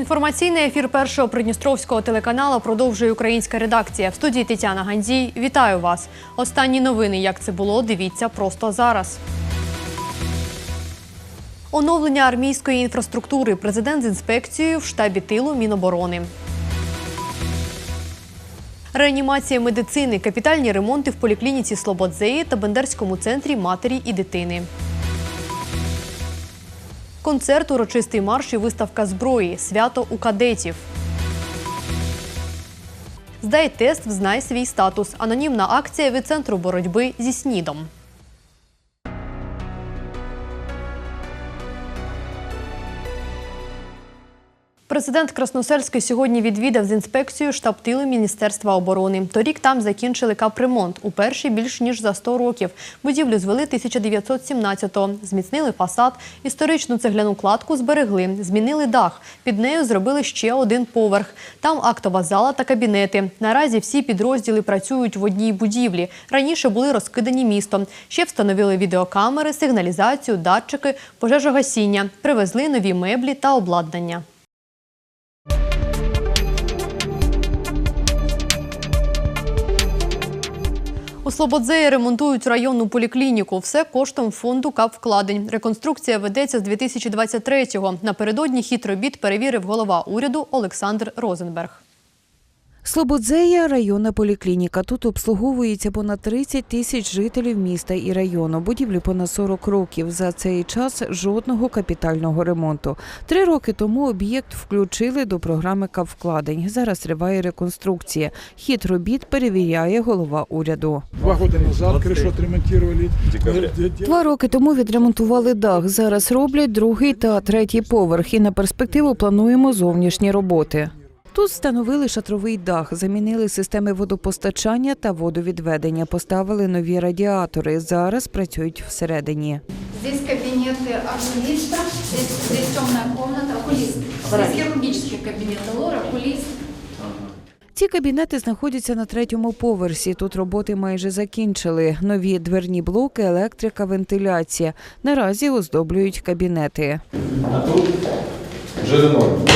Інформаційний ефір першого придністровського телеканалу продовжує українська редакція. В студії Тетяна Гандзій. Вітаю вас. Останні новини, як це було, дивіться просто зараз. Оновлення армійської інфраструктури. Президент з інспекцією в штабі тилу Міноборони. Реанімація медицини, капітальні ремонти в поліклініці Слободзеї та Бендерському центрі матері і дитини. Концерт, урочистий марш і виставка зброї. Свято у кадетів. Здай тест, взнай свій статус. Анонімна акція від центру боротьби зі СНІДом. Президент Красносельський сьогодні відвідав з інспекцією штаб тилу Міністерства оборони. Торік там закінчили капремонт. У перший більш ніж за 100 років. Будівлю звели 1917-го. Зміцнили фасад, історичну цегляну кладку зберегли, змінили дах. Під нею зробили ще один поверх. Там актова зала та кабінети. Наразі всі підрозділи працюють в одній будівлі. Раніше були розкидані містом. Ще встановили відеокамери, сигналізацію, датчики, пожежогасіння. Привезли нові меблі та обладнання. У Слободзеї ремонтують районну поліклініку. Все коштом фонду капвкладень. Реконструкція ведеться з 2023-го. Напередодні хід робіт перевірив голова уряду Олександр Розенберг. Слободзея районна поліклініка. Тут обслуговується понад 30 тисяч жителів міста і району. Будівлі понад 40 років. За цей час жодного капітального ремонту. Три роки тому об'єкт включили до програми капвкладень. Зараз триває реконструкція. Хід робіт перевіряє голова уряду. Два года назад декабре. Де- де- Два роки тому відремонтували дах. Зараз роблять другий та третій поверх. І на перспективу плануємо зовнішні роботи. Тут встановили шатровий дах, замінили системи водопостачання та водовідведення, поставили нові радіатори. Зараз працюють всередині. Здесь кабинеты окулиста, здесь, здесь темная комната, окулист. Здесь хирургический кабинет лор, окулист. Ці кабінети знаходяться на третьому поверсі. Тут роботи майже закінчили. Нові дверні блоки, електрика, вентиляція. Наразі оздоблюють кабінети. А тут вже не норм.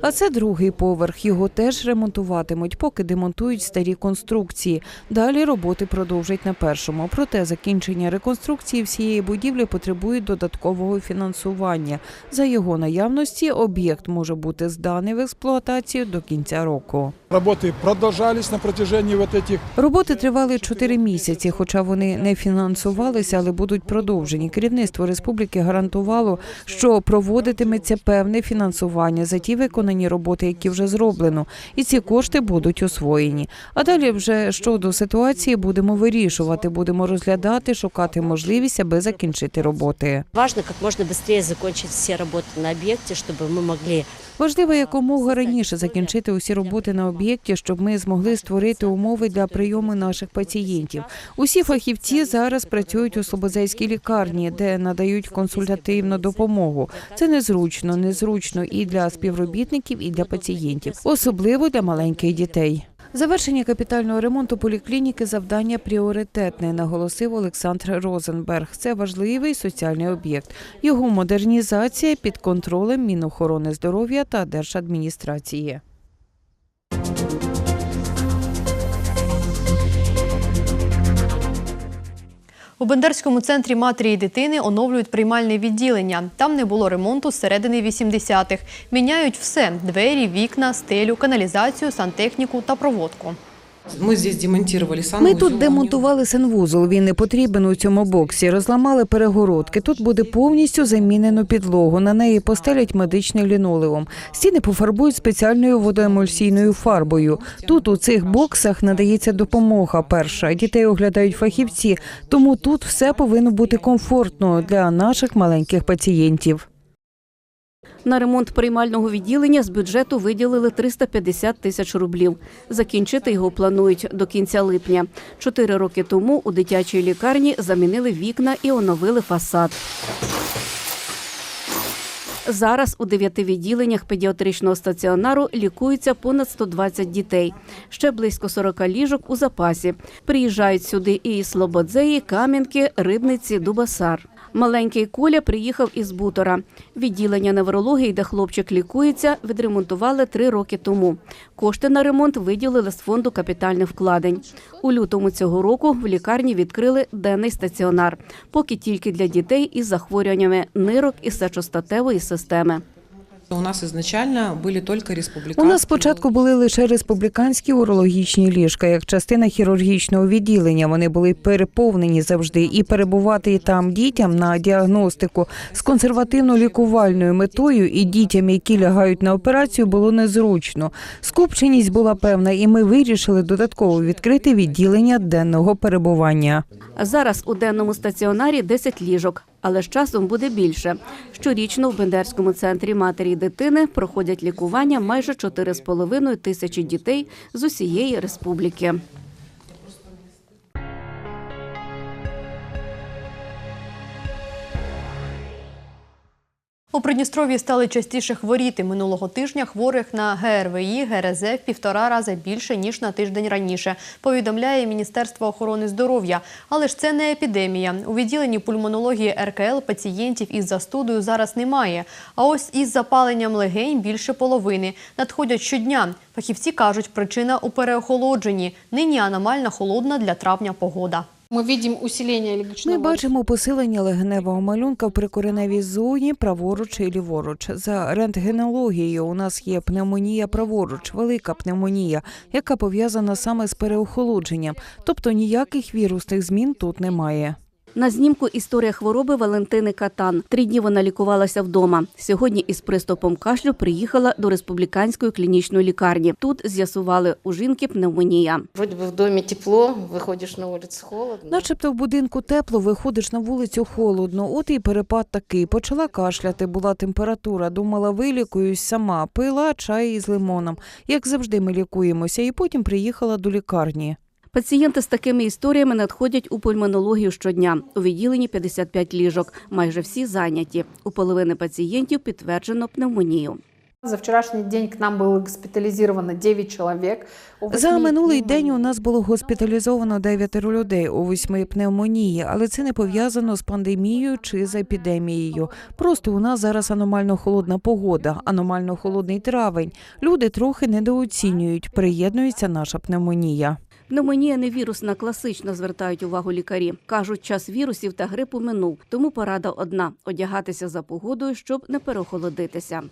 А це другий поверх. Його теж ремонтуватимуть, поки демонтують старі конструкції. Далі роботи продовжать на першому. Проте закінчення реконструкції всієї будівлі потребує додаткового фінансування. За його наявності об'єкт може бути зданий в експлуатацію до кінця року. Роботи продовжались на протяжении вот этих Роботи тривали чотири місяці, хоча вони не фінансувалися, але будуть продовжені. Керівництво республіки гарантувало, що проводитиметься певне фінансування за ті виконані роботи, які вже зроблено, і ці кошти будуть освоєні. А далі вже щодо ситуації будемо вирішувати, будемо розглядати, шукати можливість, аби закінчити роботи. Важно как можно быстрее закончить все работы на объекте, чтобы мы могли Важливо якомога раніше закінчити усі роботи на об'єкті, щоб ми змогли створити умови для прийому наших пацієнтів. Усі фахівці зараз працюють у Слободзейській лікарні, де надають консультативну допомогу. Це незручно, незручно і для співробітників, і для пацієнтів, особливо для маленьких дітей. Завершення капітального ремонту поліклініки завдання пріоритетне, наголосив Олександр Розенберг. Це важливий соціальний об'єкт. Його модернізація під контролем Мінохорони здоров'я та держадміністрації. У Бендерському центрі матері і дитини оновлюють приймальне відділення. Там не було ремонту з середини 80-х. Міняють все: двері, вікна, стелю, каналізацію, сантехніку та проводку. Мы здесь демонтировали Ми тут демонтували санвузол. Він не потрібен у цьому боксі. Розламали перегородки. Тут буде повністю замінено підлогу. На неї постелять медичний лінолеум. Стіни пофарбують спеціальною водоемульсійною фарбою. Тут у цих боксах надається допомога. Перша дітей оглядають фахівці, тому тут все повинно бути комфортно для наших маленьких пацієнтів. На ремонт приймального відділення з бюджету виділили 350 тисяч рублів. Закінчити його планують до кінця липня. Чотири роки тому у дитячій лікарні замінили вікна і оновили фасад. Зараз у дев'яти відділеннях педіатричного стаціонару лікуються понад 120 дітей. Ще близько 40 ліжок у запасі. Приїжджають сюди і Слободзеї, Кам'янки, Рибниці, Дубасар. Маленький Коля приїхав із Бутора. Відділення неврології, де хлопчик лікується, відремонтували три роки тому. Кошти на ремонт виділили з фонду капітальних вкладень. У лютому цього року в лікарні відкрили денний стаціонар, поки тільки для дітей із захворюваннями нирок і сечостатевої системи. У нас изначально были только У нас спочатку були лише республіканські урологічні ліжка, як частина хірургічного відділення. Вони були переповнені завжди, і перебувати там дітям на діагностику з консервативно-лікувальною метою і дітям, які лягають на операцію, було незручно. Скупченість була певна, і ми вирішили додатково відкрити відділення денного перебування. Зараз у денному стаціонарі 10 ліжок, але з часом буде більше. Щорічно в Бендерському центрі матері і дитини проходять лікування майже 4,5 тисячі дітей з усієї республіки. У Придністров'ї стали частіше хворіти. Минулого тижня хворих на ГРВІ, ГРЗ в півтора рази більше, ніж на тиждень раніше, повідомляє Міністерство охорони здоров'я. Але ж це не епідемія. У відділенні пульмонології РКЛ пацієнтів із застудою зараз немає. А ось із запаленням легень більше половини. Надходять щодня. Фахівці кажуть, причина у переохолодженні. Нині аномально холодна для травня погода. Мы видим усиление Ми бачимо посилення легеневого малюнка в прикореневій зоні праворуч і ліворуч. За рентгенологією у нас є пневмонія праворуч, велика пневмонія, яка пов'язана саме з переохолодженням. Тобто ніяких вірусних змін тут немає. На знімку історія хвороби Валентини Катан. Три дні вона лікувалася вдома. Сьогодні із приступом кашлю приїхала до республіканської клінічної лікарні. Тут з'ясували у жінки пневмонія. Вроде бы в доме тепло, выходишь на улицу холодно. Начебто в будинку тепло, виходиш на вулицю холодно. От і перепад такий. Почала кашляти, була температура. Думала, вилікуюсь сама. Пила чай із лимоном. Як завжди, ми лікуємося, і потім приїхала до лікарні. Пацієнти з такими історіями надходять у пульмонологію щодня. У відділенні 55 ліжок. Майже всі зайняті. У половини пацієнтів підтверджено пневмонію. За вчерашний день к нам было госпитализировано 9 человек. У За минулий день у нас було госпіталізовано дев'ятеро людей у восьми пневмонії, але це не пов'язано з пандемією чи з епідемією. Просто у нас зараз аномально холодна погода, аномально холодний травень. Люди трохи недооцінюють. Приєднується наша пневмонія. Пневмонія не вірусна, класично звертають увагу лікарі. Кажуть, час вірусів та грипу минув. Тому порада одна – одягатися за погодою, щоб не переохолодитися.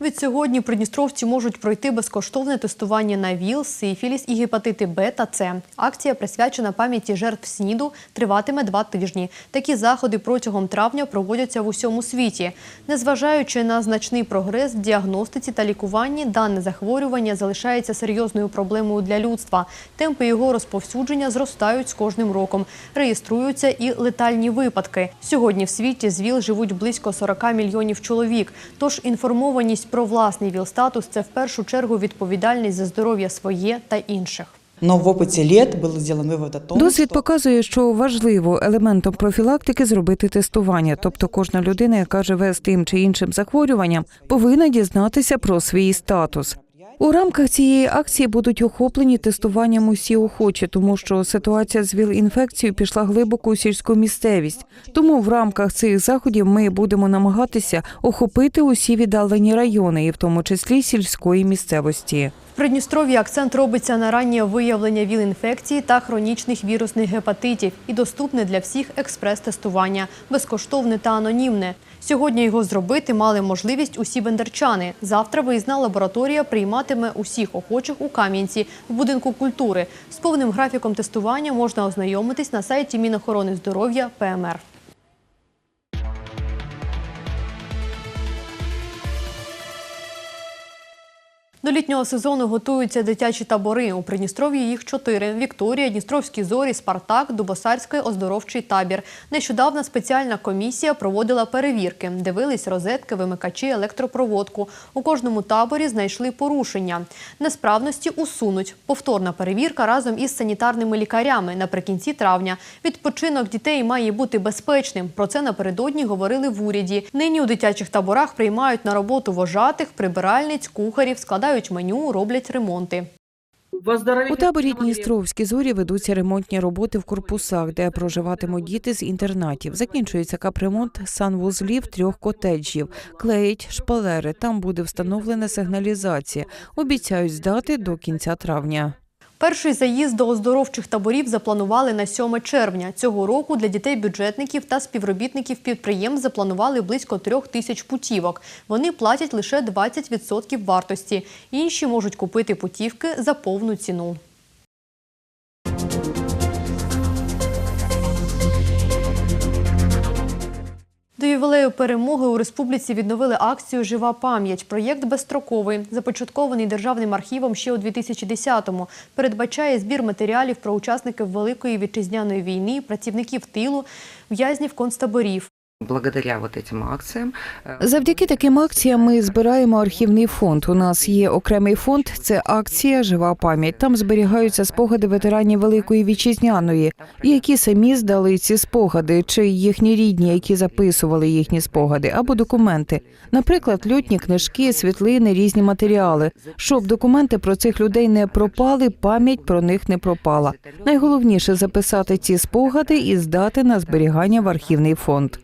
Від сьогодні придністровці можуть пройти безкоштовне тестування на ВІЛ, сифіліс і гепатити Б та С. Акція присвячена пам'яті жертв СНІДу, триватиме два тижні. Такі заходи протягом травня проводяться в усьому світі. Незважаючи на значний прогрес в діагностиці та лікуванні, дане захворювання залишається серйозною проблемою для людства. Темпи його розповсюдження зростають з кожним роком. Реєструються і летальні випадки. Сьогодні в світі з ВІЛ живуть близько 40 мільйонів чоловік. Тож інформованість про власний ВІЛ-статус – це в першу чергу відповідальність за здоров'я своє та інших. Но в опыте лет был сделан вывод о том, Досвід что показує, що важливо елементом профілактики зробити тестування. Тобто, кожна людина, яка живе з тим чи іншим захворюванням, повинна дізнатися про свій статус. У рамках цієї акції будуть охоплені тестуванням усі охочі, тому що ситуація з ВІЛ-інфекцією пішла глибоко у сільську місцевість. Тому в рамках цих заходів ми будемо намагатися охопити усі віддалені райони, і в тому числі сільської місцевості. В Придністров'ї акцент робиться на раннє виявлення ВІЛ-інфекції та хронічних вірусних гепатитів і доступне для всіх експрес-тестування, безкоштовне та анонімне. Сьогодні його зробити мали можливість усі бендерчани. Завтра виїзна лабораторія прийматиме усіх охочих у Кам'янці в будинку культури. З повним графіком тестування можна ознайомитись на сайті Мінохорони здоров'я ПМР. До літнього сезону готуються дитячі табори. У Придністров'ї їх чотири: Вікторія, Дністровські зорі, Спартак, Дубосарський оздоровчий табір. Нещодавно спеціальна комісія проводила перевірки, дивились розетки, вимикачі, електропроводку. У кожному таборі знайшли порушення. Несправності усунуть. Повторна перевірка разом із санітарними лікарями наприкінці травня. Відпочинок дітей має бути безпечним. Про це напередодні говорили в уряді. Нині у дитячих таборах приймають на роботу вожатих, прибиральниць, кухарів, складають меню, роблять ремонти. У таборі Дністровські зорі ведуться ремонтні роботи в корпусах, де проживатимуть діти з інтернатів. Закінчується капремонт санвузлів трьох котеджів. Клеїть шпалери. Там буде встановлена сигналізація. Обіцяють здати до кінця травня. Перший заїзд до оздоровчих таборів запланували на 7 червня. Цього року для дітей-бюджетників та співробітників підприємств запланували близько трьох тисяч путівок. Вони платять лише 20% вартості. Інші можуть купити путівки за повну ціну. До ювілею перемоги у республіці відновили акцію Жива пам'ять. Проєкт безстроковий, започаткований державним архівом ще у 2010-му. Передбачає збір матеріалів про учасників Великої вітчизняної війни, працівників тилу, в'язнів концтаборів. Благодаря вот этим акциям э, Завдяки таким акціям ми збираємо архівний фонд. У нас є окремий фонд. Це акція Жива пам'ять. Там зберігаються спогади ветеранів Великої вітчизняної, які самі здали ці спогади, чи їхні рідні, які записували їхні спогади, або документи. Наприклад, льотні книжки, світлини, різні матеріали. Щоб документи про цих людей не пропали, пам'ять про них не пропала. Найголовніше записати ці спогади і здати на зберігання в архівний фонд.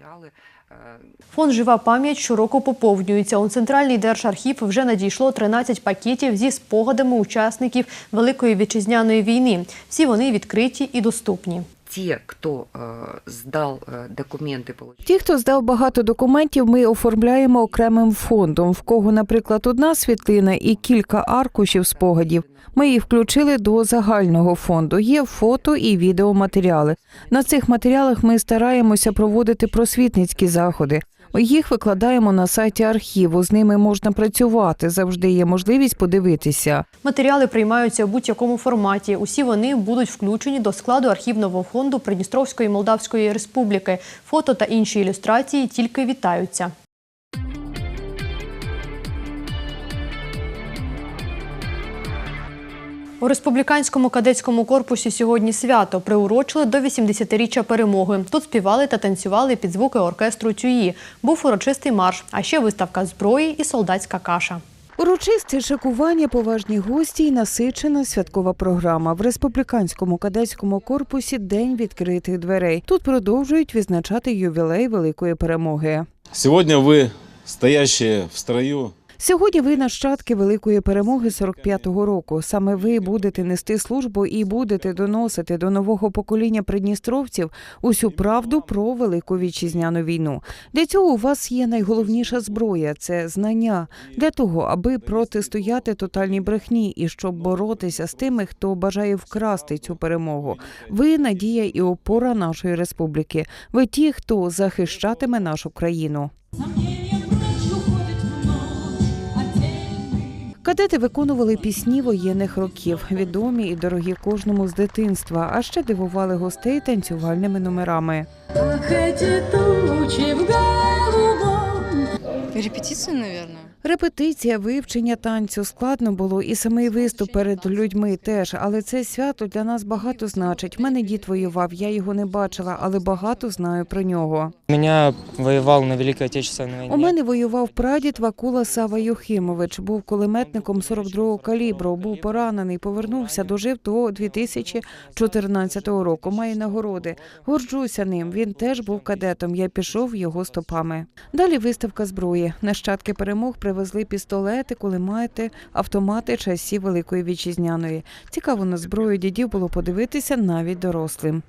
материалы, э, Фонд Жива пам'ять щороку поповнюється. У центральний держархів вже надійшло 13 пакетів зі спогадами учасників Великої вітчизняної війни. Всі вони відкриті і доступні. те, кто э, сдал э, документы, получили Ті, хто здав багато документів, ми оформляємо окремим фондом. В кого, наприклад, одна світлина і кілька аркушів спогадів. Ми їх включили до загального фонду. Є фото і відеоматеріали. На цих матеріалах ми стараємося проводити просвітницькі заходи. Їх викладаємо на сайті архіву. З ними можна працювати. Завжди є можливість подивитися. Матеріали приймаються у будь-якому форматі. Усі вони будуть включені до складу архівного фонду Придністровської Молдавської Республіки. Фото та інші ілюстрації тільки вітаються. У республіканському кадетському корпусі сьогодні свято приурочили до 80-річчя перемоги. Тут співали та танцювали під звуки оркестру Тюї. Був урочистий марш, а ще виставка зброї і солдатська каша. Урочисте шикування, поважні гості і насичена святкова програма в республіканському кадетському корпусі День відкритих дверей. Тут продовжують відзначати ювілей великої перемоги. Сегодня вы, стоящие в строю, Сьогодні ви нащадки великої перемоги 45-го року. Саме ви будете нести службу і будете доносити до нового покоління придністровців усю правду про велику вітчизняну війну. Для цього у вас є найголовніша зброя це знання для того, аби протистояти тотальній брехні і щоб боротися з тими, хто бажає вкрасти цю перемогу. Ви надія і опора нашої республіки. Ви ті, хто захищатиме нашу країну. Кадети виконували пісні воєнних років, відомі і дорогі кожному з дитинства, а ще дивували гостей танцювальними номерами. Репетиции, наверное. Репетиція, вивчення танцю складно було, і самий виступ перед людьми теж. Але це свято для нас багато значить. В мене дід воював, я його не бачила, але багато знаю про нього. Меня воевал на Великой Отечественной войне. У мене воював прадід Вакула Сава Юхимович. Був кулеметником 42-го калібру. Був поранений, повернувся, дожив до 2014 року. Має нагороди. Горджуся ним. Він теж був кадетом. Я пішов його стопами. Далі виставка зброї. Нащадки перемог привезли пістолети, кулемети, автомати часів Великої вітчизняної. Цікаво на зброю дідів було подивитися навіть дорослим.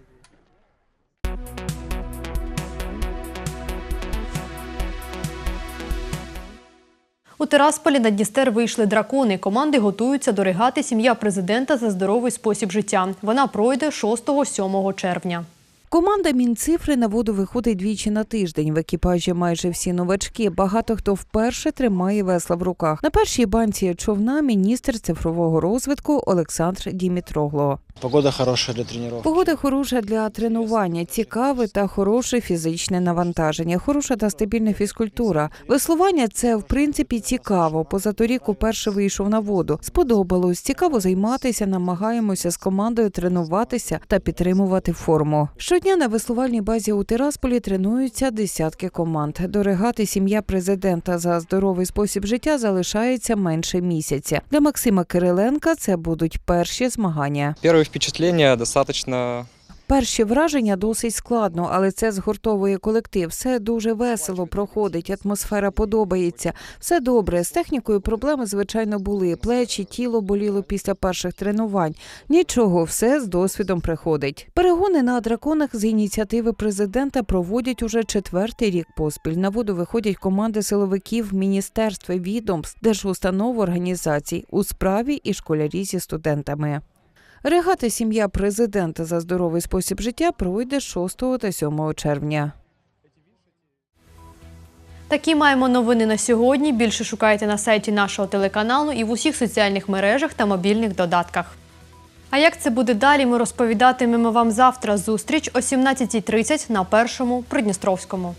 У Тирасполі на Дністер вийшли дракони. Команди готуються до регати сім'я президента за здоровий спосіб життя. Вона пройде 6-7 червня. Команда Мінцифри на воду виходить двічі на тиждень. В екіпажі майже всі новачки. Багато хто вперше тримає весла в руках. На першій банці човна міністр цифрового розвитку Олександр Дімітрогло. Погода хорошая для тренировок. Погода хороша для тренування, цікаве та хороше фізичне навантаження, хороша та стабільна фізкультура. Веслування це в принципі цікаво. Позаторік уперше вийшов на воду. Сподобалось, цікаво займатися. Намагаємося з командою тренуватися та підтримувати форму. Щодня Щодня на веслувальній базі у Тирасполі тренуються десятки команд. До регати сім'я президента за здоровий спосіб життя залишається менше місяця. Для Максима Кириленка це будуть перші змагання. Первые впечатлення достаточно Перші враження досить складно, але це згуртовує колектив. Все дуже весело проходить, атмосфера подобається. Все добре. З технікою проблеми, звичайно, були. Плечі, тіло боліло після перших тренувань. Нічого, все з досвідом приходить. Перегони на драконах з ініціативи президента проводять уже четвертий рік поспіль. На воду виходять команди силовиків, міністерств, відомств, держустанов, організацій у справі і школярі зі студентами. Регата сім'я президента за здоровий спосіб життя пройде 6 та 7 червня. Такі маємо новини на сьогодні. Більше шукайте на сайті нашого телеканалу і в усіх соціальних мережах та мобільних додатках. А як це буде далі, ми розповідатимемо вам завтра. Зустріч о 17.30 на першому Придністровському.